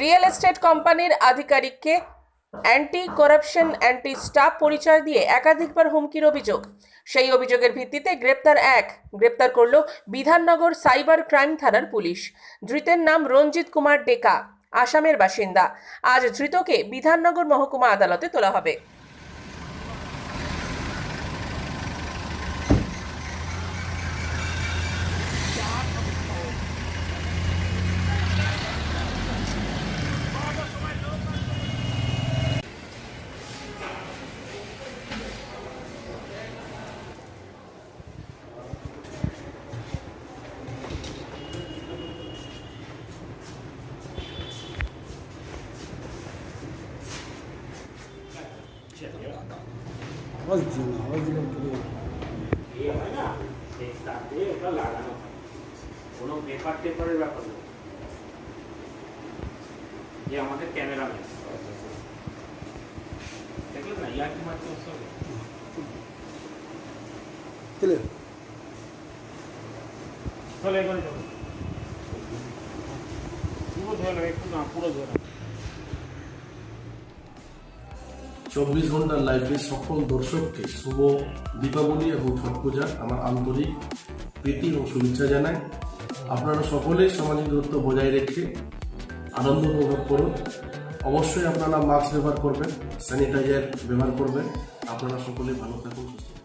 Real estate কোম্পানির আধিকারিককে anti corruption anti staff পরিচয় দিয়ে একাধিকবার হুমকির অভিযোগ। সেই অভিযোগের ভিত্তিতে গ্রেপ্তার এক, গ্রেপ্তার করল বিধাননগর সাইবার ক্রাইম থানার পুলিশ। ধৃতের নাম রঞ্জিত কুমার ডেকা, আসামের বাসিন্দা। আজ ধৃতকে বিধাননগর মহকুমা আদালতে তোলা হবে। আওয়াজ দিও না আওয়াজ দিলে পরে এ হয় না সেই তাতে ওটা লাগানো হয় কোনো পেপার টেপারের ব্যাপার না। যে আমাদের ক্যামেরাম্যান দেখলেন না? ইয়ার্কি মারতে হচ্ছে চলে। এবারে চলো পুরো ধরে একটু না পুরো ধরে চব্বিশ ঘণ্টার লাইফে সকল দর্শককে শুভ দীপাবলি এবং ছট পূজার আমার আন্তরিক প্রীতি ও শুভেচ্ছা জানাই। আপনারা সকলেই সামাজিক দূরত্ব বজায় রেখে আনন্দ উপভোগ করুন। অবশ্যই আপনারা মাস্ক ব্যবহার করবেন স্যানিটাইজার ব্যবহার করবেন। আপনারা সকলেই ভালো থাকুন, সুস্থ।